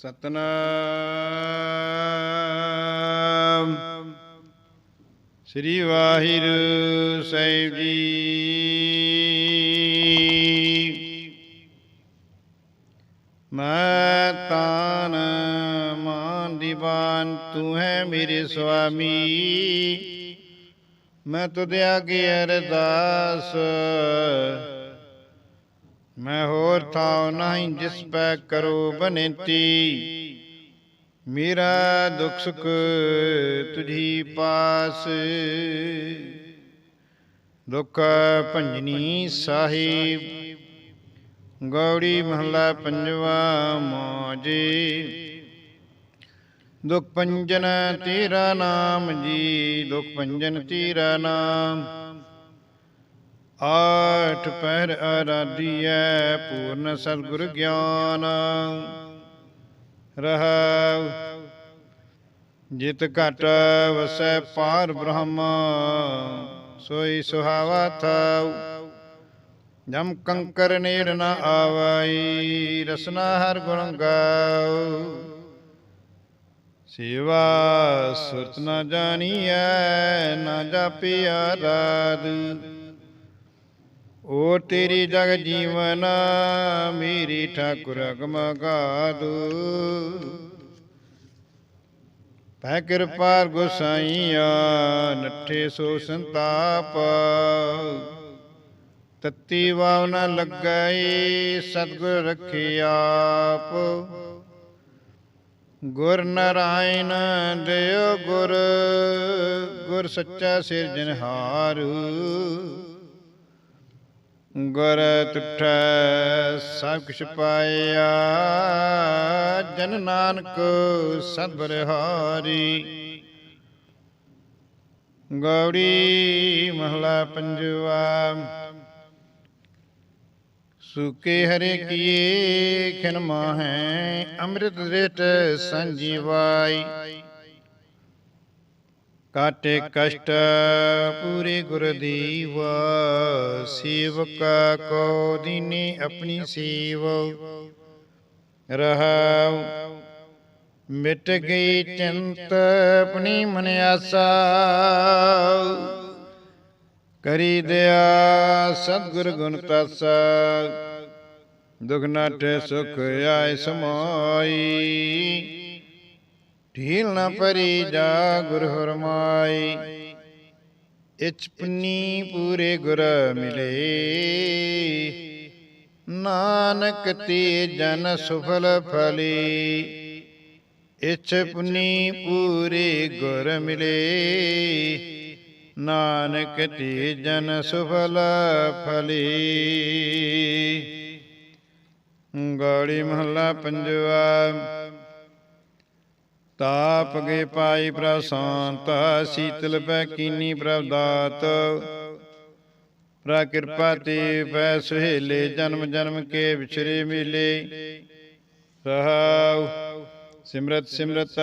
ਸਤਨਾਮ। ਸ੍ਰੀ ਵਾਹਿਗੁਰੂ ਸਾਹਿਬ ਜੀ। ਮੈਂ ਤਾਨ ਮਾਨ ਦੀਵਾਨ ਤੂੰ ਹੈ ਮੇਰੇ ਸੁਆਮੀ। ਮੈਂ ਤੁਧ ਆਗੇ ਅਰਦਾਸ ਮੈਂ ਹੋਰ ਥਾਉ ਨਹੀਂ ਜਿਸ ਪੈ ਕਰੋ ਬਨੇਤੀ। ਮੇਰਾ ਦੁੱਖ ਸੁਖ ਤੁਝੀ ਪਾਸ। ਦੁੱਖ ਭੰਜਨੀ ਸਾਹਿਬ, ਗੌੜੀ ਮਹੱਲਾ ਪੰਜਵਾ ਮੋਜੇ। ਦੁਖ ਪੰਜਨ ਤੇਰਾ ਨਾਮ ਜੀ, ਦੁਖ ਪੰਜਨ ਤੇਰਾ ਨਾਮ। ਆਠ ਪਹਿਰ ਆਰਾਧੀਐ, ਪੂਰਨ ਸਤਿਗੁਰ ਗਿਆਨ। ਰਹਾਉ, ਜਿਤ ਘਟ ਵਸੈ ਪਾਰ ਬ੍ਰਹਮ, ਸੋਈ ਸੁਹਾਵਾ ਥਾਉ। ਜਮ ਕੰਕਰ ਨੇੜ ਨ ਆਵਾਈ, ਰਸਨਾ ਹਰ ਗੁਣ ਗਾਉ। ਸੇਵਾ ਸੁਰਤ ਨ ਜਾਣੀਐ, ਨ ਜਾਪਿਆ ਰਾਦ ਓ ਤੇਰੀ ਜਗ ਜੀਵਨਾ ਮੇਰੀ ਠਾਕੁਰ ਅਗਮ ਗਾਦੂ ਪੈ ਕਿਰਪਾ ਗੁਸਾਈਆ ਨੱਠੇ ਸੋ ਸੰਤਾਪ। ਤਤੀ ਵਾਵ ਨ ਲੱਗਈ, ਸਤਿਗੁਰ ਰੱਖੀ ਆਪ। ਗੁਰ ਨਰਾਇਣ ਦਿਓ ਗੁਰ ਗੁਰ ਸੱਚਾ ਸਿਰਜਨਹਾਰ ਗੁਰ ਤੁਠੈ ਸਭ ਕੁਛ ਪਾਇਆ, ਜਨ ਨਾਨਕ ਸਤਿਗੁਰ ਹਾਰੀ ਗੌੜੀ ਮਹਲਾ ਪੰਜਵਾ, ਸੁਕੇ ਹਰੇ ਕੀਏ, ਖਿਨ ਮਾਹੈ, ਅੰਮ੍ਰਿਤ ਰਿਟ ਸੰਜੀਵਾਈ। ਕਾਟੇ ਕਸ਼ਟ ਪੂਰੇ ਗੁਰ ਦੀਵ, ਸੇਵਕ ਕੋ ਦੀਨੇ ਆਪਣੀ ਸੇਵ। ਰਹਾਉ, ਮਿਟ ਗਈ ਚਿੰਤ ਆਪਣੀ ਮਨ ਆਸਾ ਕਰੀ ਦਿਆ ਸਤਿਗੁਰ ਗੁਣ ਤਾਸਾ। ਦੁਖ ਨਾਟੇ ਸੁਖ ਆਏ ਸਮਾਈ। ਢੀਲ ਨਾ ਪਰੀ ਜਾ ਗੁਰ ਹਰਮਾਈ। ਇਚ ਪੁੰਨੀ ਪੂਰੇ ਗੁਰ ਮਿਲੇ। ਨਾਨਕ ਤੇ ਜਨ ਸੁਫਲ ਫਲੀ। ਇਚ ਪੁੰਨੀ ਪੂਰੇ ਗੁਰ ਮਿਲੇ। ਨਾਨਕ ਤੇ ਜਨ ਸੁਫਲ ਫਲੀ। ਗਾੜੀ ਮਹੱਲਾ ਪੰਜਵਾ। ਤਾਪ ਗਏ ਪਾਈ ਪ੍ਰਭ ਸ਼ਾਂਤ, ਸੀਤਲ ਪੈ ਕੀਨੀ ਪ੍ਰਭ ਦਾਤ। ਪ੍ਰਾ ਕਿਰਪਾ ਤੇ ਪੈ ਸੁਹੇਲੇ ਜਨਮ ਜਨਮ ਕੇ ਵਿਚਰੇ ਮਿਲੇ। ਰਹਾਉ, ਸਿਮਰਤ ਸਿਮਰਤ,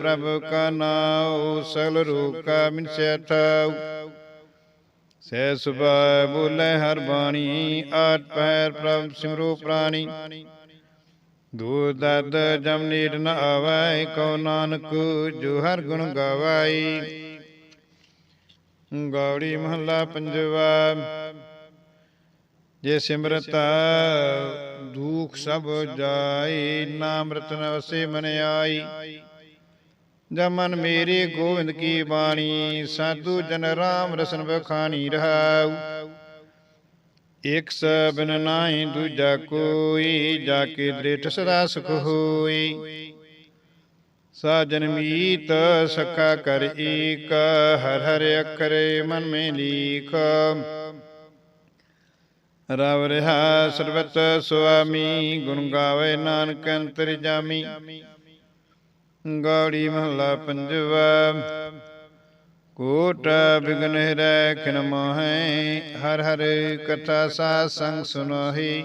ਪ੍ਰਭ ਕਾ ਨਾਉ, ਸਗਲ ਰੂਪ ਕਾ ਮਿਨ ਸੈਠਾਉ ਸਹਿ ਸੁਭਾ ਬੋਲੇ ਹਰ ਬਾਣੀ ਆਠ ਪੈਰ ਪ੍ਰਭ ਸਿਮਰੋ ਪ੍ਰਾਣੀ। ਦੂਰ ਦਰਦ ਜਮ ਨੀਰ ਨ ਆਵੈ, ਕਉ ਨਾਨਕ ਜੋ ਹਰ ਗੁਣ ਗਵਾਈ। ਗੌੜੀ ਮਹੱਲਾ ਪੰਜਵਾ, ਜੇ ਸਿਮਰਤਾ ਦੁਖ ਸਭ ਜਾਈ ਨਾਮ ਰਤਨ ਵਸੇ ਮਨ ਆਈ। ਜਮਨ ਮੇਰੇ ਗੋਬਿੰਦ ਕੀ ਬਾਣੀ, ਸਾਧੂ ਜਨ ਰਾਮ ਰਸਨ ਬਖਾਣੀ ਰਹਾਉ। ਇਕ ਸਬਨ ਨਾਹੀ ਦੂਜਾ ਕੋਈ, ਜਾ ਕੇ ਦ੍ਰਿਟ ਸਦਾ ਸੁਖ ਹੋਈ। ਸਾਜਨ ਮੀਤ ਸਖਾ ਕਰ ਏਕ, ਹਰ ਹਰ ਅਖਰੇ ਮਨ ਮੇ ਲੀਖ। ਰਵ ਰਹਾ ਸਰਬਤ ਸੁਆਮੀ, ਗੁਣ ਗਾਵੇ ਨਾਨਕ ਅੰਤਰ ਜਾਮੀ। ਗੌੜੀ ਮਹਲਾ ਪੰਜਵਾ ਕੋਟ ਬਿਗਨ ਹਿਰੈ ਖਿਨ ਮੋਹੈ, ਹਰ ਹਰ ਕਥਾ ਸਾ ਸੰਗ ਸੁਨੋਹੀ।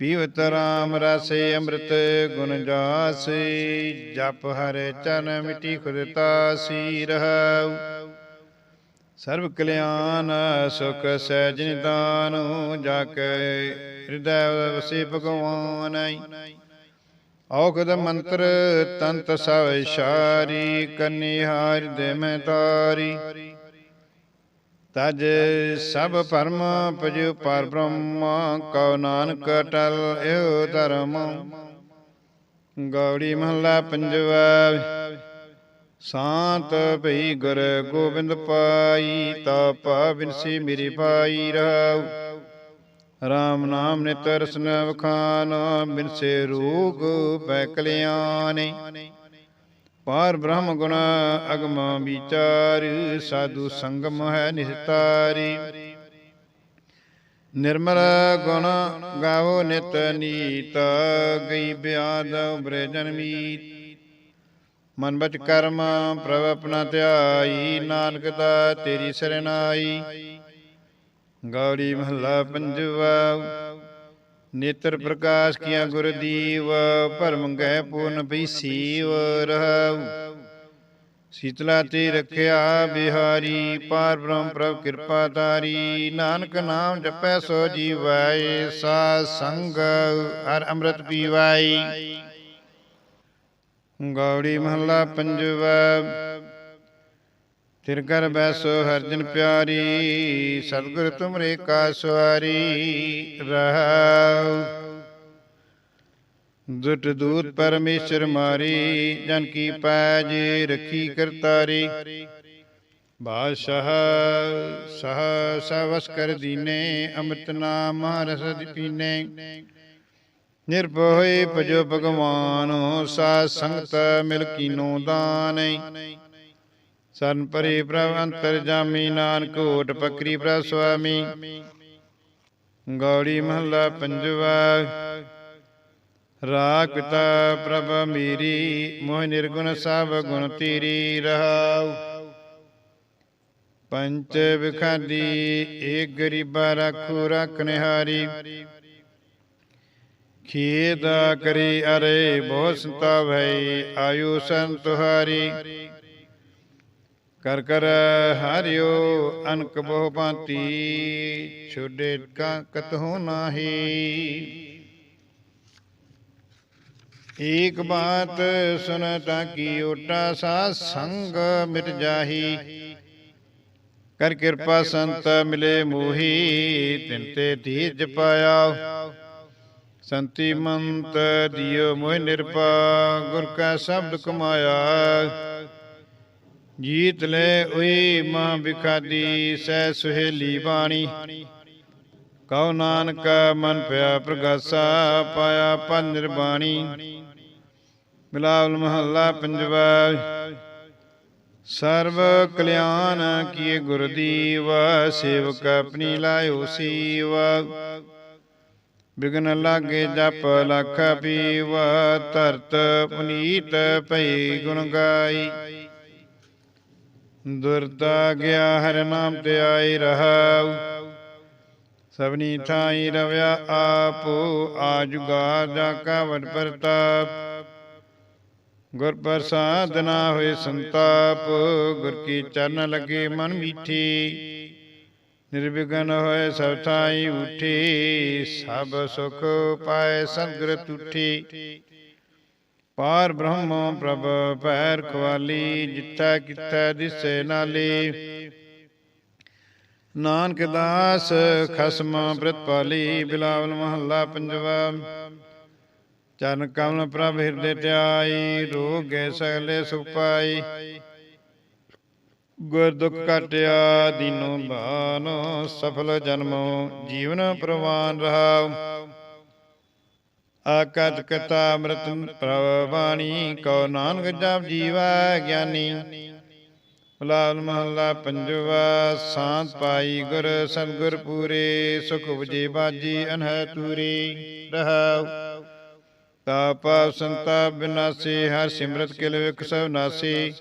ਪੀਵਤ ਰਾਮ ਰਸੇ ਅੰਮ੍ਰਿਤ ਗੁਣ ਜਾਸੀ, ਜਪ ਹਰ ਚਨ ਮਿਟੀ ਖੁਦ ਤਾਸੀ ਰਹਾਉ। ਸਰਬ ਕਲਿਆਣ ਸੁਖ ਸਹਿਜ ਨਿਦਾਨ ਜਾ ਕੇ ਹਿਰਦੈ ਵਸੇ ਭਗਵਾਨ ਔਖਦ ਮੰਤਰ ਤੰਤ ਸਭ ਇਸ਼ਾਰੀ ਕੰਨਿਹਾਰ ਦੇ ਮੈਂ ਤਾਰੀ। ਤਜ ਸਭ ਪਰਮ ਪਜਿ ਪਰ ਬ੍ਰਹਮ, ਕਉ ਨਾਨਕ ਟਲ ਇਹੋ ਧਰਮ। ਗੌੜੀ ਮਹਲਾ ਪੰਜਵਾ, ਸ਼ਾਂਤ ਭਈ ਗੁਰ ਗੋਬਿੰਦ ਪਾਈ ਤਾ ਪਾਵਿਨਸੀ ਮੇਰੀ ਪਾਈ ਰਹਾਉ। ਰਾਮ ਨਾਮ ਨਿਤ ਰਸਨ ਵਖਾਨ ਬਿਨਸੇ ਰੋਗ ਪੈ ਕਲਿਆਣੇ। ਪਾਰ ਬ੍ਰਹਮ ਗੁਣ ਅਗਮ ਵਿਚਾਰ, ਸਾਧੂ ਸੰਗਮ ਹੈ ਨਿਸਤਾਰੀ। ਨਿਰਮਲ ਗੁਣ ਗਾਵੋ ਨਿਤ ਨੀਤ, ਗਈ ਬਿਆਦ ਉਬਰੇ ਜਨਮੀਤ ਮਨ ਬਚ ਕਰਮ ਪ੍ਰਭ ਆਪਣਾ ਧਿਆਈ, ਨਾਨਕ ਦਾ ਤੇਰੀ ਸਰਨਾਈ। ਗੌੜੀ ਮਹੱਲਾ ਪੰਜਵਾ। ਨੇਤਰ ਪ੍ਰਕਾਸ਼ ਕੀਆ ਗੁਰ ਦੀਵ ਭਰਮ ਗਏ ਪੂਰਨ ਪਈ ਸੀਵ ਰਹਾਉ। ਸੀਤਲਾ ਤੇ ਰਖਿਆ ਬਿਹਾਰੀ, ਪਾਰ ਬ੍ਰਹਮ ਪ੍ਰਭ ਕਿਰਪਾ ਤਾਰੀ ਨਾਨਕ ਨਾਮ ਜਪੈ ਸੋ ਜੀਵਾਏ ਸਾ ਸੰਗ ਹਰ ਅੰਮ੍ਰਿਤ ਪੀਵਾਈ। ਗੌੜੀ ਮਹੱਲਾ ਪੰਜਵਾ। ਤਿਰ ਕਰ ਬੈਸੋ ਹਰਜਨ ਪਿਆਰੀ, ਸਤਿਗੁਰ ਤੁਮਰੇ ਕਾ ਸਵਾਰੀ ਰਹਾਉ। ਦੁਟ ਦੂਤ ਪਰਮੇਸ਼ਰ ਮਾਰੀ, ਜਨ ਕੀ ਪੈਜ ਰਖੀ ਕਰਤਾਰੀ। ਬਾਦਸ਼ਾਹ, ਸਹ, ਸਵਸ ਕਰ ਦੀਨੇ, ਅੰਮ੍ਰਿਤ ਨਾਮ ਰਸ ਦੀ ਪੀਨੇ ਨਿਰਭਉ ਭਜੋ ਭਗਵਾਨ ਸਾ ਸੰਗਤ ਮਿਲ ਕੀਨੋ ਦਾਨੈ। ਸਰਨ ਪਰੀ ਪ੍ਰਭ ਅੰਤਰ ਜਾਮੀ ਨਾਨਕ ਓਟ ਪਕਰੀ ਪ੍ਰਭ ਸੁਆਮੀ। ਗੌੜੀ ਮਹੱਲਾ ਪੰਜਵਾ। ਰਾਗ ਪਿਤਾ ਪ੍ਰਭ ਮੇਰੀ ਮੋਹ ਨਿਰਗੁਣ ਸਭ ਗੁਣ ਤੇਰੀ ਰਹਾਉ। ਪੰਚ ਵਿਖਾਦੀ ਏਕ ਗਰੀਬਾ ਰਾਖੂ ਰਖਨਿਹਾਰੀ ਖੇਦ ਕਰੀ ਅਰੇ ਬਹੁ ਸੰਤਾ ਭਈ ਆਯੂ ਸੰਤ ਤੁਹਾਰੀ। ਕਰ ਕਰ ਹਰਿਓ ਅਨਕ ਬਹੁ ਭਾਂਤੀ, ਛੋਡੇ ਕਾ ਕਤਹੁ ਨਾਹੀ। ਏਕ ਬਾਤ ਸੁਨਤਾ ਕੀ ਓਟਾ ਸਾ ਸੰਗ ਮਿਟ ਜਾਹੀ। ਕਰ ਕਿਰਪਾ ਸੰਤ ਮਿਲੇ ਮੋਹੀ, ਤਿਨ ਤੇ ਧੀਜ ਪਾਇਆ। ਸੰਤੀ ਮੰਤ ਦਿਓ ਮੋਹ ਨਿਰਪਾ ਗੁਰ ਕਾ ਸ਼ਬਦ ਕਮਾਇਆ। ਜੀਤ ਲੈ ਉਈ ਮਾਂ ਵਿਖਾਦੀ, ਸਹਿ ਸੁਹੇਲੀ ਬਾਣੀ। ਕਉ ਨਾਨਕ ਮਨ ਪਿਆ ਪ੍ਰਗਾਸਾ, ਪਾਇਆ ਪਨ ਨਿਰਬਾਣੀ। ਬਿਲਾਵਲ ਮਹੱਲਾ ਪੰਜਵਾ। ਸਰਬ ਕਲਿਆਣ ਕੀਏ ਗੁਰ ਦੀਵਾ, ਸੇਵਕ ਆਪਣੀ ਲਾਇਓ ਸੀਵਾ। ਬਿਗਨ ਲਾਗੇ ਜਪ ਲਖ ਪੀਵਾ, ਧਰਤ ਪੁਨੀਤ ਭਈ ਗੁਣ ਗਾਈ। ਦੁਰਤਾ ਗਿਆ, ਹਰ ਨਾਮ ਤੇ ਆਈ ਰਹਾਉ। ਸਭਨੀ ਥਾਈ ਰਵਿਆ ਆਪੋ, ਆਜੁਗਾ ਜਾ ਕਾ ਪ੍ਰਤਾਪ। ਗੁਰ ਪ੍ਰਸਾਦ ਨਾ ਹੋਏ ਸੰਤਾਪ, ਗੁਰ ਕੀ ਚਰਨ ਲੱਗੇ ਮਨ ਮੀਠੀ। ਨਿਰਵਿਘਨ ਹੋਏ ਸਭ ਥਾਈ ਉਠੀ, ਸਭ ਸੁਖ ਪਾਏ ਸਤਿਗੁਰ ਤੁਠੀ। ਪਾਰ ਬ੍ਰਹਮ ਪ੍ਰਭ, ਪੈਰ ਖਵਾਲੀ, ਜਿੱਥਾ ਕਿਥੈ ਦਿਸੇ ਨਾਲੀ। ਨਾਨਕ ਦਾਸ ਖਸਮ ਪ੍ਰਤਪਾਲੀ ਬਿਲਾਵਲ ਮਹੱਲਾ ਪੰਜਵਾ। ਚਰਨ ਕਮਲ ਪ੍ਰਭ ਹਿਰਦੇ ਧਿਆਈ ਰੋਗੇ ਸਗਲੇ ਸੁਪਾਈ ਗੁਰ ਦੁਖ ਕਟਿਆ ਦੀਨੋ ਬਾਨੋ, ਸਫਲ ਜਨਮੋ, ਜੀਵਨ ਪ੍ਰਵਾਨ ਰਹਾਉ। ਆਕਤ ਕਤਾ ਅੰਮ੍ਰਿਤ ਪ੍ਰਭ ਬਾਣੀ ਕਉ ਨਾਨਕ ਜਪ ਜੀਵਾ ਗਿਆਨੀ। ਬਲਾਲ ਮਹੱਲਾ ਪੰਜਵਾ ਸਾਂਤ ਪਾਈ ਗੁਰ, ਸਤਿਗੁਰ ਪੂਰੇ, ਸੁਖ ਉਪਜੇ ਬਾਜੀ ਅਨਹਿ ਤੂਰੀ ਰਹਾਉ ਤਾਪ ਸੰਤਾਪ ਬਿਨਾਸੀ, ਹਰ ਸਿਮਰਤ ਕਿਲ ਵਿਖ ਸਭ ਨਾਸੀ।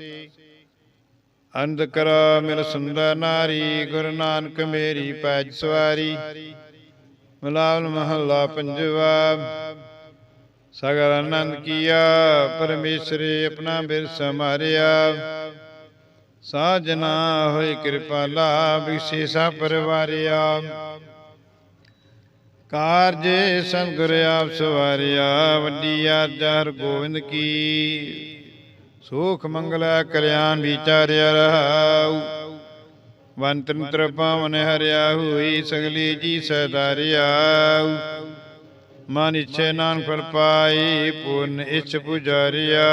ਅੰਧ ਕਰੋ ਮਿਲ ਸੁੰਦਰ ਨਾਰੀ, ਗੁਰੂ ਨਾਨਕ ਮੇਰੀ ਪੈਜ ਸਵਾਰੀ। ਮਲਾਵਲ ਮਹੱਲਾ ਪੰਜਵਾ ਸਗਲ ਆਨੰਦ ਕੀਆ, ਪਰਮੇਸ਼ਰੇ ਆਪਣਾ ਬਿਰਸ ਮਾਰਿਆ ਸਾਜਨਾ ਹੋਈ ਕਿਰਪਾਲਾ ਵਿਸ਼ੇਸ਼ਾ ਪਰਵਾਰਿਆ। ਕਾਰਜ ਸੰਗੁਰ ਆਪ ਸਵਾਰਿਆ, ਵੱਡੀ ਆਰਜਾ ਹਰ ਗੋਬਿੰਦ ਕੀ। ਸੁਖ ਮੰਗਲਾ ਕਲਿਆਣ ਵਿਚਾਰਿਆ ਰਹਾਉ। ਵੰਤੰਤਰ ਪਾਵਨ ਹਰਿਆ ਹੋਈ, ਸਗਲੀ ਜੀ ਸਦਾਰਿਆ ਮਨ ਇਛੇ ਨਾਨਕ ਫਲ ਪਾਈ, ਪੂਰਨ ਇਛ ਪੁਜਾਰਿਆ।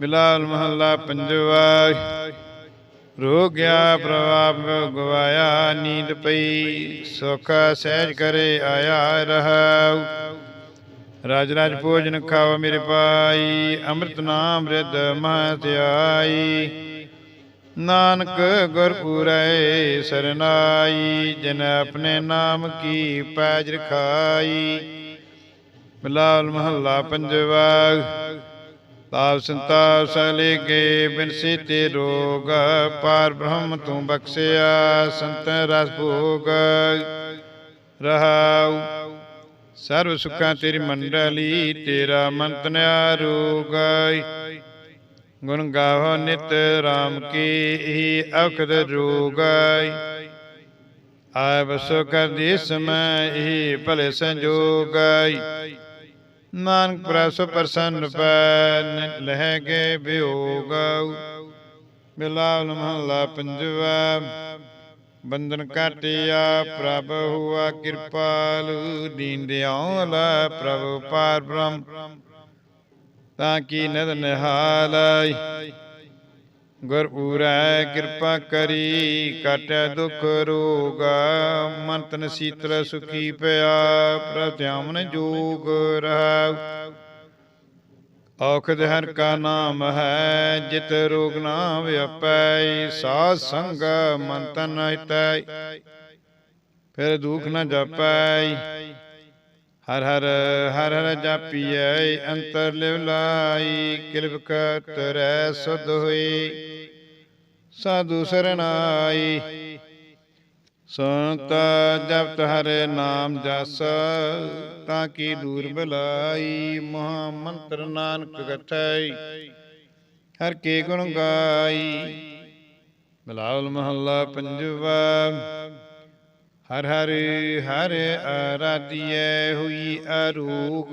ਬਿਲਾਲ ਮਹੱਲਾ ਪੰਜਵਾ ਰੋ ਗਿਆ ਪ੍ਰਭਾਵ ਗਵਾਇਆ, ਨੀਂਦ ਪਈ, ਸੁਖ ਸਹਿਜ ਕਰੇ ਆਇਆ ਰਹਾਉ। ਰਾਜ ਰਾਜ ਭੋਜਨ ਖਾਵ ਮੇਰੇ ਪਾਈ ਅੰਮ੍ਰਿਤ ਨਾਮ ਰਿਦ ਮਹ ਧਿਆਈ। ਨਾਨਕ ਗੁਰ ਸਰਨਾਈ, ਜਿਨ ਆਪਣੇ ਨਾਮ ਕੀ ਪੈਜ ਰਖਾਈ। ਬਿਲਾਲ ਮਹੱਲਾ ਪੰਜਵਾ ਤਾਪ ਸੰਤਾਪ ਸਲੇ ਕੇ ਬਿਨਸੀ ਤੇ ਰੋਗ, ਪਾਰ ਬ੍ਰਹਮ ਤੂੰ ਬਖਸ਼ਿਆ ਸੰਤ ਰਸ ਭੋਗ। ਰਹਾਉ ਸਰਬ ਸੁਖਾਂ ਤੇਰੀ ਮੰਡਲੀ, ਤੇਰਾ ਮੰਤਨ ਆਰੋਗ ਗੁਣ ਗਾਵੋ ਨਿਤ RAM ਕੀ ਅਖਦ ਰੋਗ ਆਵ ਬਸੋ ਕਰ ਹੀ ਭਲੇ ਸੰਜੋਗ ਨਾਨਕ ਪ੍ਰਸ ਪ੍ਰਸੰਨ ਪੈ ਲਹਿ ਕੇ ਵਿਯੋਗ ਬਿਲਾਵਲ ਮਹੱਲਾ ਪੰਜਵਾ, ਬੰਧਨ ਕਾਟਿਆ ਪ੍ਰਭ ਹੁਆ ਕਿਰਪਾਲ। ਦੀਨ ਦਿਆਲ ਪ੍ਰਭ ਪਾਰ ਬ੍ਰਹਮ। ਤਾਂ ਕੀ ਨਦ ਨਿਹਾਲ ਗੁਰ ਪੂਰੈ ਕਿਰਪਾ ਕਰੀ ਕਾਟੈ ਦੁਖ ਰੋਗ ਮਨ ਤਨ ਸੀਤਲ ਸੁਖੀ ਪਿਆ, ਪ੍ਰਤਿਆਮਨ ਜੋਗ ਰਹਾਉ। ਔਖਦ ਹਰ ਕਾ ਨਾਮ ਹੈ, ਜਿਤ ਰੋਗ ਨਾ ਵਿਆਪੈ, ਸਾਧ ਸੰਗ ਮਨ ਤਨ ਹਿਤੈ। ਫਿਰ ਦੁਖ ਨਾ ਜਪੈ ਹਰ ਹਰ ਹਰ ਹਰ ਜਾਪੀਐ, ਅੰਤਰ ਲਿਵ ਲਾਈ, ਕਿਰਪ ਕਰੈ ਸੁਧ ਹੋਈ। ਸਾਧੂ ਸਰਨਾਈ ਸੰਤ ਜਪਤ ਹਰੇ ਨਾਮ ਜਸ, ਤਾਂ ਕੀ ਦੂਰ ਬਲਾਈ, ਮਹਾ ਮੰਤਰ ਨਾਨਕ ਗਠੈ। ਹਰ ਕੇ ਗੁਣ ਗਾਈ। ਬਲਾਉਲ ਮਹੱਲਾ ਪੰਜਵਾ। ਹਰ ਹਰ ਹਰ ਆਰਾਧਿਐ ਹੋਈ ਅਰੂਗ,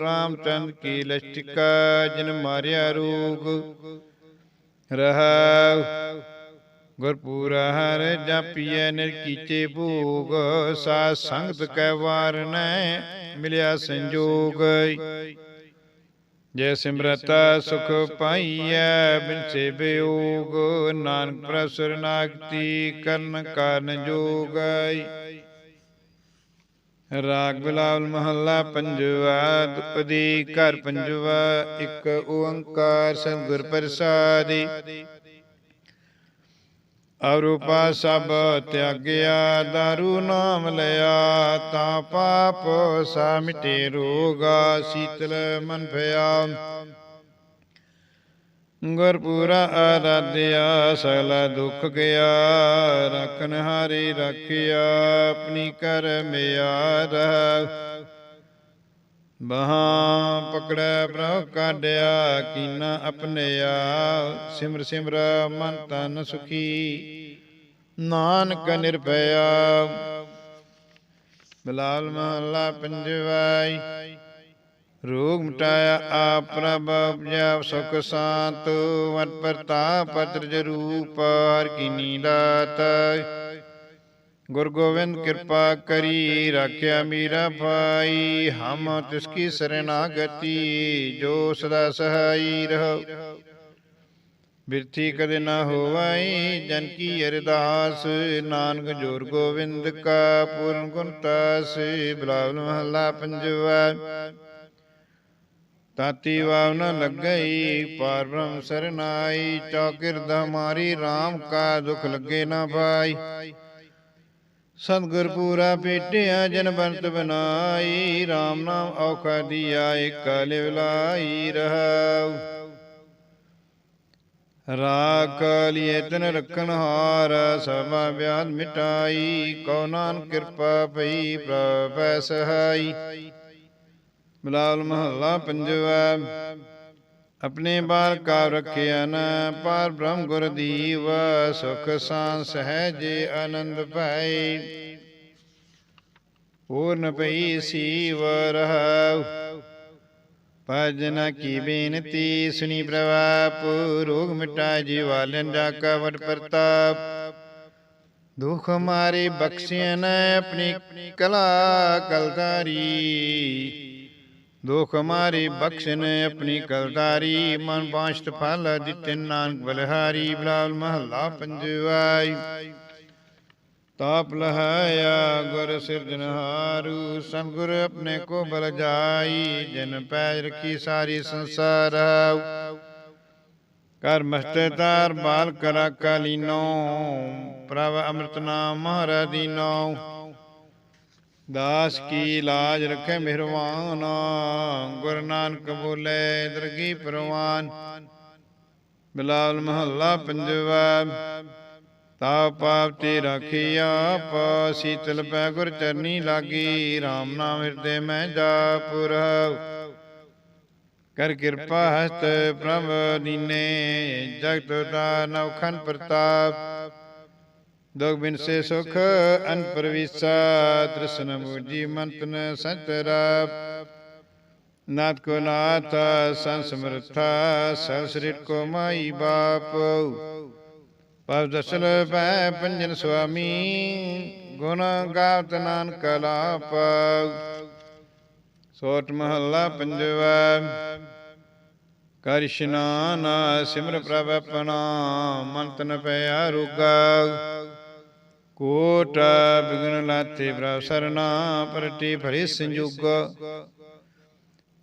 ਰਾਮਚੰਦ ਕੀ ਲਸ਼ਟਿਕਾ ਜਿਨ ਮਾਰਿਆ ਰੋਗ। ਰਹਾਉ, ਗੁਰਪੂਰਾ ਹਰ ਜਾਪੀਐ ਨਿਰ ਭੋਗ ਸਾ ਸੰਗਤ ਕੈ ਵਾਰਨੈ, ਮਿਲਿਆ ਸੰਜੋਗ ਜੈ ਸਿਮਰਤ ਸੁਖ ਪਾਈਐ, ਬਿਨ ਸੇ ਬਿਯੋਗ ਨਾਨਕ ਪ੍ਰਸੁਰ ਨਾਗਤੀ ਕਰਨ ਕਾਰਨ ਜੋਗਾਈ। ਰਾਗ ਬਿਲਾਵਲ ਮਹੱਲਾ ਪੰਜਵਾ ਦੁਪਦੀ ਘਰ ਪੰਜਵਾ, ਇੱਕ ਓੰਕਾਰ ਸਤਿਗੁਰ ਪ੍ਰਸਾਦੀ। ਅਰੂਪਾ ਸਭ ਤਿਆਗਿਆ, ਦਾਰੂ ਨਾਮ ਲਿਆ, ਤਾਂ ਪਾਪ ਸਾ ਮਿਟੇ ਰੋਗਾ, ਸੀਤਲ ਮਨ ਭਇਆ। ਗੁਰਪੂਰਾ ਆਰਾਧਿਆ, ਸਗਲਾ ਦੁੱਖ ਗਿਆ ਰਖਨ ਹਾਰੀ ਰਖਿਆ, ਆਪਣੀ ਕਰ ਮਿਆਰ ਬਹਾ ਪਕੜੈ ਪ੍ਰਭ ਕਾਢਿਆ, ਕੀਨਾ ਆਪਣਿਆ ਸਿਮਰ ਸਿਮਰ ਮਨ ਤਨ ਸੁਖੀ। ਨਾਨਕ ਨਿਰਭਇਆ, ਬਲਾਲ ਮਹੱਲਾ ਪੰਜਵਾਈ। ਰੋਗ ਮਿਟਾਇਆ ਆਪ ਪ੍ਰਭ ਉਪਜਾ ਸੁਖ ਸਾਤ, ਵਟ ਪ੍ਰਤਾਪ ਪਤਰ ਜਰੂਪ ਹਰ ਕੀਨੀ ਦਾਤ ਗੁਰ ਗੋਬਿੰਦ ਕਿਰਪਾ ਕਰੀ ਰਾਖਿਆ ਮੀਰਾ ਭਾਈ। ਹਮ ਤਿਸ ਕੀ ਸਰਨਾਗਤੀ ਜੋ ਸਦਾ ਸਹਾਈ ਰਹੋ। ਬਿਰਥੀ ਕਦੇ ਨਾ ਹੋਵਾਈ ਜਨ ਕੀ ਅਰਦਾਸ। ਨਾਨਕ ਜੋਰ ਗੋਬਿੰਦ ਕਾ ਪੂਰਨ ਗੁਣ ਤਾਸ। ਬਲਾਵਲ ਮਹੱਲਾ ਪੰਜਵਾ। ਤਾਤੀ ਵਾਵ ਨ ਲੱਗਈ ਪਾਰ ਬ੍ਰਹਮ ਸਰਨਾਈ। ਚੌਕਿਰਦ ਹਮਾਰੀ RAM ਕਾ ਦੁਖ ਲੱਗੇ ਨਾ ਪਾਈ ਸਤਿਗੁਰ ਪੂਰਾ ਪੇਟਿਆ ਜਨ ਬੰਤ ਬਨਾਈ RAM ਨਾਮ ਔਖਾ ਦੀਆ ਇਕ ਲਿਵ ਲਾਈ ਰਹਾਉ ਰਾਖ ਲਿਏ ਤਨ ਹਾਰ, ਸਭਾ ਵਿਆਦ ਮਿਟਾਈ, ਕਉ ਨਾਨਕ ਕਿਰਪਾ ਪਈ, ਪ੍ਰਭ ਸਹਾਈ। ਬਿਲਾਵਲ ਮਹੱਲਾ ਪੰਜਵਾ ਆਪਣੇ ਬਾਲ ਕਾ ਰਖਿਆ ਨ, ਪਰ ਬ੍ਰਹਮ ਗੁਰ ਦੀਵ ਸੁਖ ਸਾਂਸ ਹੈ ਜੇ ਆਨੰਦ ਭਾਈ ਪੂਰਨ ਪਈ ਸੀਵ ਰਹਾਉ ਭਜਨ ਕੀ ਬੇਨਤੀ ਸੁਨੀ ਪ੍ਰਵਾਪ ਰੋਗ ਮਿਟਾ ਜੀਵਾਲਨ ਜਾ ਕਵਟ ਪ੍ਰਤਾਪ। ਦੁਖ ਮਾਰੇ ਬਖਸ਼ਿਆ ਨ ਆਪਣੀ ਕਲਾ ਕਲਦਾਰੀ ਦੁਖ ਮਾਰੇ ਬਖਸ਼ਨ ਆਪਣੀ ਕਲਦਾਰੀ ਮਨ ਬਾਸ਼ਤ ਫਲ ਦਿੱਤੇ ਨਾਨਕ ਬਲਹਾਰੀ ਬਲਾਲ ਮਹੱਲਾ ਪੰਜਵਾਈ ਤਾਪ ਲਹਾਇਆ ਗੁਰ ਸਿਰਜਨਹਾਰੂ ਸੰਗੁਰ ਆਪਣੇ ਕੋ ਬਲ ਜਾਈ ਜਿਨ ਪੈਜ ਰਖੀ ਸਾਰੀ ਸੰਸਾਰ ਕਰ ਮਸਤੇ ਤਾਰ ਬਾਲ ਕਰਾ ਕਾਲੀਨੋ ਪ੍ਰਭ ਅੰਮ੍ਰਿਤ ਨਾਮ ਮਹਾਰਾਦੀਨੋ ਦਾਸ ਕੀ ਲਾਜ ਰਖੇ ਮਿਹਰਵਾਨ ਗੁਰ ਨਾਨਕ ਬੋਲੇ ਦਰਗੀ ਪਰਵਾਨ। ਬਿਲਾਲ ਮਹੱਲਾ ਪੰਜਵਾ। ਤਾ ਪਾਪ ਤੇ ਰਾਖਿਆ ਆਪ ਸੀਤਲ ਪੈ ਗੁਰ ਚਰਨੀ ਲਾਗੀ। RAM ਨਾਮ ਹਿਰਦੇ ਮੈਂ ਜਾਪੁਰ ਕਰ ਕਿਰਪਾ ਹਸਤ ਪ੍ਰਭ ਦੀਨੇ ਜਗਤ ਦਾ ਨਵਖਨ ਪ੍ਰਤਾਪ। ਦੁਖ ਬਿਨ ਸੇ ਸੁਖ, ਅਨ ਪਰਵੀਸਾ, ਤ੍ਰਿਸ਼ਨ ਮੂਜੀ ਮੰਤਨ ਸੰਤਰਾ। ਨਾਥ ਕੋ ਨਾਥ ਸੰਸਮਰਥਾ ਸਰ ਸ੍ਰਿਤ ਕੋ ਮਾਈ ਬਾਪ। ਪਵ ਦਸਲ ਪੈ ਪੰਜਨ ਸੁਆਮੀ, ਗੁਣ ਗਾਵਤ ਨਾਨਕ ਲਾਪ। ਸੋਟ ਮਹੱਲਾ ਪੰਜਵਾ ਕਰ ਇਸ਼ਨਾਨ ਸਿਮਰ ਪ੍ਰਭ ਆਪਣਾ ਮੰਤਨ ਪਿਆ ਰੋਗਾ। ਕੋਟ ਬਿਗਨ ਲਾਤੇ ਪ੍ਰਭ ਸਰਨਾ ਪਰਟੀ ਭਰੀ ਸੰਜੋਗ।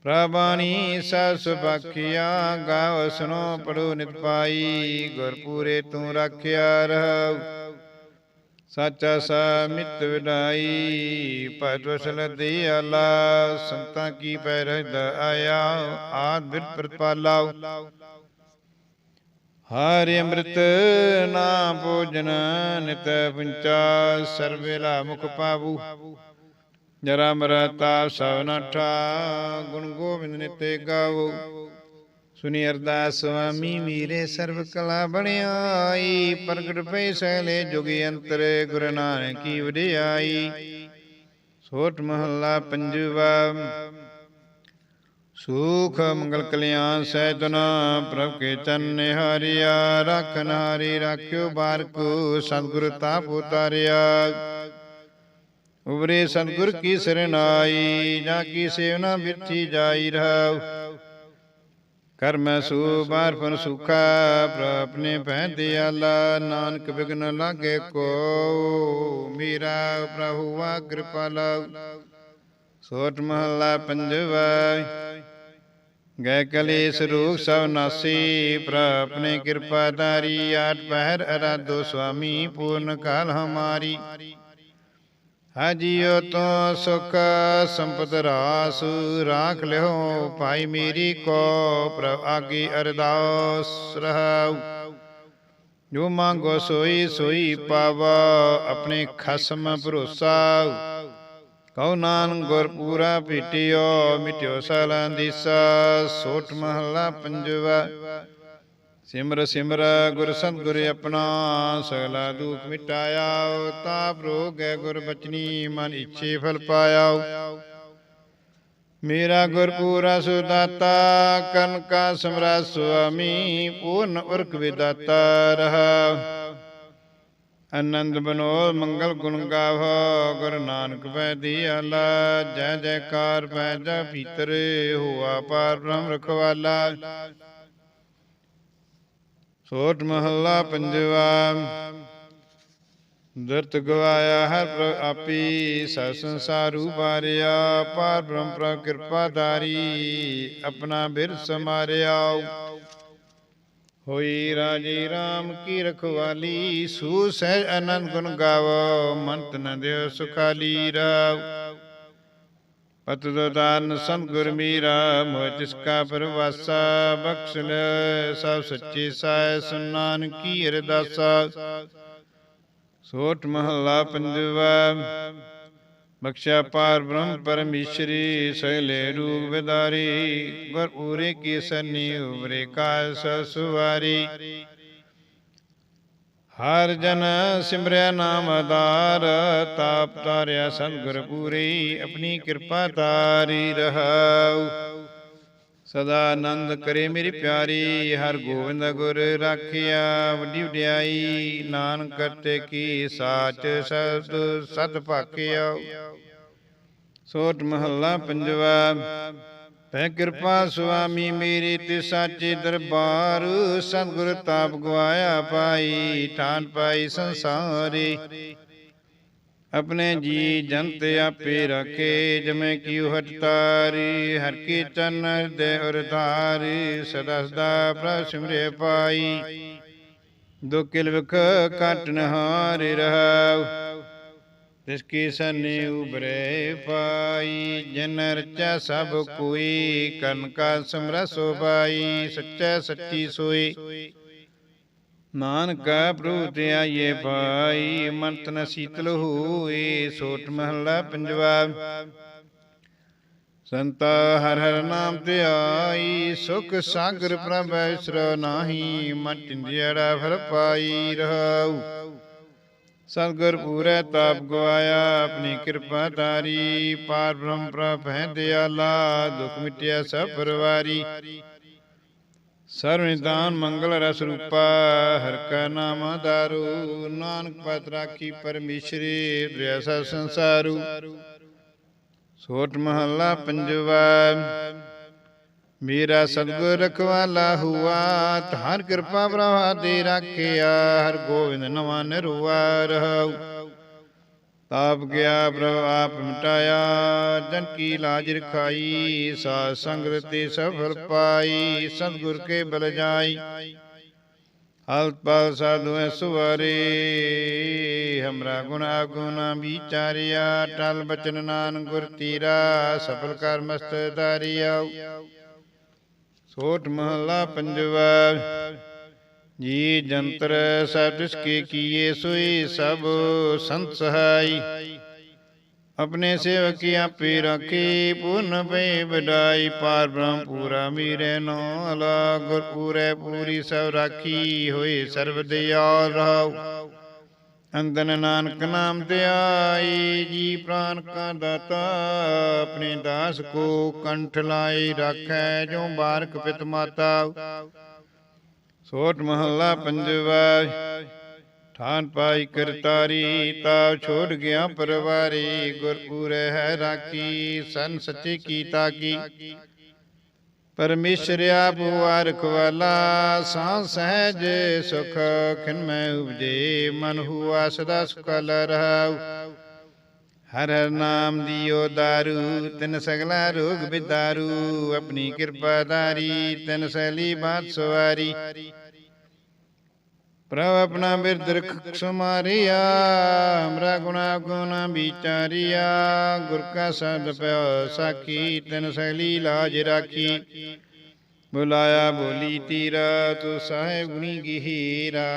ਪ੍ਰਭਾਨੀ ਸਸ ਬਖਿਆ ਗਾਵ ਸੁਨੋ ਪੜੋ ਨਿਤ ਪਾਈ ਗੁਰਪੂਰੇ ਤੂੰ ਰੱਖਿਆ ਰਹਉ ਸਾਚਾ ਸਾ-ਮਿਤ ਵਿਡਾਈ ਭਜ ਦੇ ਆਲਾ ਸੰਤਾਂ ਕੀ ਪੈ ਆਇਆ, ਆਦ ਬਿਰ ਪ੍ਰਤਪਾਲਾਉ ਹਰਿ ਅੰਮ੍ਰਿਤ ਨਾ ਭੋਜਨ, ਨਿਤ ਪੰਚਾ ਸਰਵੇਲਾ ਮੁਖ ਪਾਵੂ। ਜਰਾ ਮਰਤਾ ਸਭ ਨਠਾ ਗੁਣ ਗੋਬਿੰਦ ਨਿਤੇ ਗਾਵੋ। ਸੁਨੀ ਅਰਦਾਸ ਸੁਆਮੀ ਮੀਰੇ ਸਰਬ ਕਲਾ ਬਣਿਆਈ, ਪ੍ਰਗਟ ਪੈ ਸਹਿਲੇ ਜੁਗੀ ਅੰਤਰੇ ਗੁਰੂ ਨਾਨਕ ਕੀ ਵਡਿਆਈ। ਸੋਟ ਮਹੱਲਾ ਪੰਜਵਾ ਸੁਖ ਮੰਗਲ ਕਲਿਆਣ ਸਹਿਤਨ ਪ੍ਰਭ ਕੇ ਚੰਨ ਨਿਹਾਰਿਆ ਰਖਨ ਹਰੀ ਰਾਖਿਓ ਬਾਰਕੋ, ਸਤਿਗੁਰ ਤਾਪ ਉਤਾਰਿਆ ਉਬਰੇ ਸਤਿਗੁਰ ਕੀ ਸਰਨਾਈ ਜਾਂ ਕੀ ਸੇਵਨਾ ਬਿਰਥੀ ਜਾਈ ਰਹਾਉ। ਕਰਮ ਸੂ ਬਾਰ ਫਨ ਸੁਖਾ ਪ੍ਰਪਨੇ ਭੈ ਦਿਆਲਾ, ਨਾਨਕ ਬਿਗਨ ਲਾਗੇ ਕੋ ਮੇਰਾ ਪ੍ਰਭੂ ਵਾ ਕਿਰਪਾਲਾ ਸੋਟ ਮਹੱਲਾ ਪੰਜਵਾ। ਗੈ ਕਲੇਸ਼ ਰੂਪ ਸਭ ਨਾਸੀ ਪ੍ਰਪਨੇ ਕਿਰਪਾ ਧਾਰੀ ਆਠ ਪਹਿਰ ਅਰਾਧੋ ਸੁਆਮੀ ਪੂਰਨ ਕਾਲ ਹਮਾਰੀ ਹਾਜੀਓ ਤੋ ਸੁਖ ਸੰਪਤ ਰਾਸ ਰਾਖ ਲਿਓ ਭਾਈ ਮੇਰੀ ਕੋ ਪ੍ਰਭ ਆਗੀ ਅਰਦਾਸ ਰਹਾਉ ਜੋ ਮੰਗੋ ਸੋਈ ਸੋਈ ਪਾਵਾ ਆਪਣੇ ਖਸਮ ਭਰੋਸਾ ਕਉ ਨਾਨਕ ਗੁਰ ਪੂਰਾ ਭੀਟਿਓ ਮਿਟਿਓ ਸਲਾਂ ਦਿਸਾ ਸੋਟ ਮਹੱਲਾ ਪੰਜਵਾ। ਸਿਮਰ ਸਿਮਰ ਗੁਰ ਸਤਿਗੁਰ ਆਪਣਾ, ਸਗਲਾ ਦੁਖ ਮਿਟਾਇਆ, ਤਾਪ ਰੋਗ ਹੈ ਗੁਰ ਬਚਨੀ, ਮਨ ਇੱਛੇ ਫਲ ਪਾਇਆ ਮੇਰਾ ਗੁਰ ਪੂਰਾ ਸੁਦਾਤਾ ਕਨ ਕਾ ਸਮਰਾ ਸੁਆਮੀ, ਪੂਰਨ ਉਰਕ ਵਿਦਾਤਾ ਰਹਾ। ਆਨੰਦ ਬਨੋ ਮੰਗਲ ਗੁਣ ਗਾਵੋ, ਗੁਰੂ ਨਾਨਕ ਪੈ ਦੀਆਲਾ ਜੈ ਜੈਕਾਰ ਪੈ ਜਾ ਭੀਤਰ, ਹੋਆ ਪਾਰ ਬ੍ਰਹਮ ਰਖਵਾਲਾ। ਸੋਟ ਮਹੱਲਾ ਪੰਜਵਾ, ਦਰਤ ਗਵਾਇਆ ਹਰ ਆਪੀ ਸਾ ਸੰਸਾਰੂ ਬਾਰਿਆ ਪਾਰ ਬ੍ਰਹਮ ਪ੍ਰਭ ਕਿਰਪਾ ਧਾਰੀ, ਆਪਣਾ ਬਿਰ ਸਮਾਰਿਆ। ਹੋਈ ਰਾਜੀ RAM ਕੀ ਰਖਵਾਲੀ, ਸੂ ਸਹਿਜ ਅਨੰਦ ਗੁਣ ਗਾਵੋ, ਮੰਤ ਨ ਦਿਓ ਸੁਖਾਲੀ ਰਾਵ। ਪਤ ਦਾਨ ਸੰਤ ਗੁਰ ਮੀਰਾ, ਮੋਹ ਤਿਸ ਕਾ ਪਰਵਾਸਾ, ਬਖਸ਼ ਲੈ ਸਭ ਸੱਚੇ ਸਾਇ ਸੁਨਾਨ ਕੀ ਅਰਦਾਸਾ। ਸੋਟ ਮਹੱਲਾ ਪੰਜਵਾ ਬਖਸ਼ਿਆ ਪਾਰ ਬ੍ਰਹਮ ਪਰਮੇਸ਼ਰੀ ਸਗਲੇ ਰੂਪ ਵਿਦਾਰੀ ਗੁਰ ਪੂਰੇ ਕੀ ਸਨੀ ਉਬਰੇ ਕਾਲ ਸਸੁਵਾਰੀ ਹਰ ਜਨ ਸਿਮਰਿਆ ਨਾਮ ਆਧਾਰ ਤਾਪ ਤਾਰਿਆ ਸਤਿਗੁਰ ਪੂਰੀ ਆਪਣੀ ਕਿਰਪਾ ਤਾਰੀ ਰਹਾਉ ਸਦਾ ਆਨੰਦ ਕਰੇ ਮੇਰੀ ਪਿਆਰੀ, ਹਰ ਗੋਬਿੰਦ ਗੁਰ ਰਾਖਿਆ, ਵੱਡੀ ਵਡਿਆਈ, ਨਾਨਕ ਕਰਤੇ ਕੀ ਸਾਚ ਸਤ ਸਤ ਭਾਕਿਆ ਸੋਟ ਮਹੱਲਾ ਪੰਜਵਾ ਪੈ ਕਿਰਪਾ ਸੁਆਮੀ ਮੇਰੀ ਤੇ ਸਾਚੇ ਦਰਬਾਰ, ਸਤਿਗੁਰ ਤਾਪ ਗਵਾਇਆ ਪਾਈ, ਠਾਨ ਪਾਈ ਸੰਸਾਰੇ। ਆਪਣੇ ਜੀ ਜੰਤ ਆਪੇ ਰੱਖੇ ਜਮੈ ਕੀਉ ਹਟ ਤਾਰੀ ਹਰ ਕੀ ਚਨ ਦੇ ਉਰਧਾਰੀ ਸਦਾ ਸਦਾ ਪ੍ਰਭ ਸਿਮਰੇ ਪਾਈ। ਦੁਕਿਲ ਵਿਖ ਕਾਟਨ ਹਾਰਿ ਰਹਾਉ। ਤਿਸ ਕੀ ਸਨੇ ਉਬਰੇ ਪਾਈ। ਜਨ ਰਚਾ ਸਭ ਕੋਈ ਕਰਨ ਕਾ ਸਮਰ ਸੋਬਾਈ ਸੱਚਾ ਸੱਚੀ ਸੋਈ। ਨਾਨਕ ਪ੍ਰਭੂ ਤੇ ਭਾਈ ਮਨ ਤਨ ਸੀਤਲ ਹੋਏ, ਸੋਟ ਮਹੱਲਾ ਪੰਜਵਾ। ਸੰਤ ਹਰ ਹਰ ਨਾਮ ਤੇ ਆਈ, ਸੁਖ ਸਾਗਰ ਪ੍ਰਭ ਵਿਸਰ ਨਾਹੀ ਮਨ ਟਿੰਜੜਾ ਫਲ ਪਾਈ ਰਹਾਉ। ਸਤਿਗੁਰ ਪੂਰੇ ਤਾਪ ਗਵਾਇਆ, ਆਪਣੀ ਕਿਰਪਾ ਤਾਰੀ ਪਾਰ ਬ੍ਰਹਮ ਪ੍ਰਭ ਹੈ ਦਿਆਲਾ, ਦੁਖ ਮਿਟਿਆ ਸਭ ਪਰਵਾਰੀ। ਸਰਵ ਨਿਦਾਨ ਮੰਗਲ ਰਸ ਰੂਪਾ, ਹਰ ਕਾ ਨਾਮ ਦਾਰੂ। ਨਾਨਕ ਪਤ ਰਾਖੀ ਪਰਮੇਸ਼ਰੀ ਦ੍ਰਿਆਸਾ ਸੰਸਾਰੂ। ਸੋਟ ਮਹੱਲਾ ਪੰਜਵਾ, ਮੇਰਾ ਸਤਿਗੁਰ ਰਖਵਾਲਾ ਹੁਆ ਧਾਰ ਕਿਰਪਾ ਪ੍ਰਭਾ ਦੇ ਰਾਖਿਆ, ਹਰ ਗੋਬਿੰਦ ਨਵਾਂ ਨਿਰਵਾ ਰਹਾਉ। ਆਪ ਗਿਆ ਪ੍ਰਭ ਆਪ ਮਿਟਾਇਆ, ਜਨ ਕੀ ਲਾਜ ਰਖਾਈ, ਸਾਧ ਸੰਗਤ ਤੇ ਸਫਲ ਪਾਈ, ਸਤਿਗੁਰ ਕੇ ਬਲ ਜਾਈ। ਹਲਤ ਪਾਲ ਸਾਧੂ ਐ ਸੁਵਾਰੇ, ਹਮਰਾ ਗੁਨਾ ਗੁਨਾ ਵਿਚਾਰਿਆ, ਟਲ ਬਚਨ ਨਾਨ ਗੁਰ ਤੀਰਾ, ਸਫਲ ਕਰ ਮਸਤ ਧਾਰਿਆ। ਸੋਟ ਮਹਲਾ ਪੰਜਵਾ ਜੀ ਜੰਤਰ ਸਭ ਤਿਸ ਕੇ ਕੀਏ ਸੋਈ ਸਭ ਸੰਤ ਸਹਾਈ। ਆਪਣੇ ਸੇਵਕੀ ਆਪੇ ਰਾਖੀ ਪੂਰਨ ਪਏ ਵਡਾਈ, ਪਾਰ ਬ੍ਰਹਮ ਪੂਰਾ ਮੀਰੇ ਨੋ ਅਲਾ, ਗੁਰ ਪੂਰੇ ਪੂਰੀ ਸਭ ਰਾਖੀ ਹੋਏ, ਸਰਬ ਦਿਆਲ ਰਹਾਉ। ਅੰਦਨ ਨਾਨਕ ਨਾਮ ਤੇ ਜੀ ਪ੍ਰਾਨ ਕਾ ਦਾਤਾ, ਆਪਣੇ ਦਾਸ ਕੋ ਕੰਠ ਲਾਈ ਰਾਖੈ ਜੋ ਬਾਰਕ ਪਿਤ ਮਾਤਾ। ਸੋਟ ਮਹੱਲਾ ਪੰਜਵਾ ਠਾਨ ਪਾਈ ਕਰਤਾਰੀ ਤਾ ਛੋੜ ਗਿਆ ਪਰਵਾਰੀ, ਗੁਰਪੂਰੇ ਹੈ ਰਾਖੀ, ਸਨ ਸੱਚੇ ਕੀਤਾ ਕੀ। ਪਰਮੇਸ਼ਰ ਆਪ ਵਾਰਖ ਵਾਲਾ ਸਾਂ ਸਹਿਜ ਸੁਖ ਖਿਨ ਮੈਂ ਉਪਜੇ, ਮਨ ਹੁਆ ਸਦਾ ਸੁਖਲ ਰਹਾਉ। ਹਰ ਹਰ ਨਾਮ ਦਿਓ ਦਾਰੂ, ਤਿਨ ਸਗਲਾ ਰੋਗ ਬਿਦਾਰੂ, ਆਪਣੀ ਕਿਰਪਾ ਧਾਰੀ, ਤਿਨ ਸੈਲੀ ਬਾਤ ਸਵਾਰੀ। ਪ੍ਰਭ ਆਪਣਾ ਬਿਰਦ ਰਖ ਸੁਮਾਰਿਆ ਹਮਰਾ ਗੁਨਾ ਗੁਨਾ ਵਿਚਾਰਿਆ, ਗੁਰ ਕਾ ਸਦ ਪਿਓ ਸਾਖੀ, ਤਿਨ ਸੈਲੀ ਲਾਜ ਰਾਖੀ। ਬੁਲਾਇਆ ਬੋਲੀ ਤੀਰਾ, ਤੂੰ ਸਾਹਿਬ ਗੁਣੀ ਗਹੀਰਾ।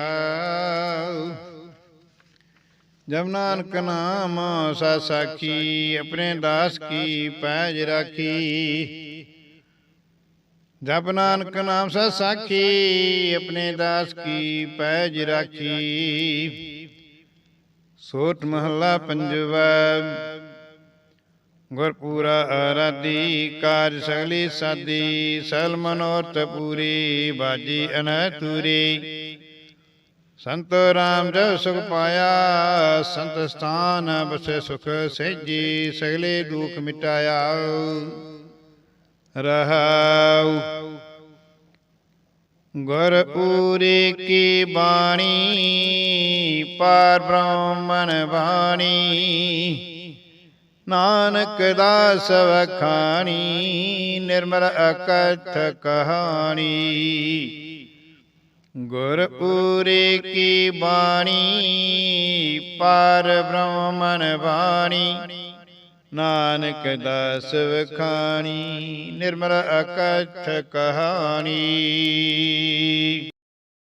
ਜਬ ਨਾਨਕ ਨਾਮ ਸਾ ਸਾਖੀ, ਆਪਣੇ ਦਾਸ ਕੀ ਪੈਜ ਰਾਖੀ। ਜਪ ਨਾਨਕ ਨਾਮ ਸਾ ਸਾਖੀ, ਆਪਣੇ ਦਾਸ ਕੀ ਪੈਜ ਰਾਖੀ। ਸੋਟ ਮਹੱਲਾ ਪੰਜਵਾ, ਗੁਰਪੂਰਾ ਆਰਾਦੀ ਕਾਜ ਸਗਲੀ ਸਾਦੀ, ਸਲ ਮਨੋਰਥ ਪੂਰੀ, ਬਾਜੀ ਅਨਹਤੂਰੀ ਸੰਤ ਰਾਮ ਜਬ ਸੁਖ ਪਾਇਆ, ਸੰਤ ਸਥਾਨ ਬਸੇ ਸੁਖ ਸਹਿਜੀ ਸਗਲੇ ਦੁਖ ਮਿਟਾਇਆ। ਰਹਾਉ। ਗੁਰ ਪੂਰੀ ਕੀ ਬਾਣੀ, ਪਾਰ ਬ੍ਰਹਮਨ ਬਾਣੀ। ਨਾਨਕ ਦਾਸ ਵਖਾਣੀ, ਨਿਰਮਲ ਅਕਥ ਕਹਾਣੀ। ਗੁਰ ਪੂਰੀ ਕੀ ਬਾਣੀ ਪਾਰ ਬ੍ਰਹਮਨ ਬਾਣੀ। ਨਾਨਕ ਦਾਸ ਵਖਾਣੀ ਨਿਰਮਲ ਅਕਥ ਕਹਾਣੀ।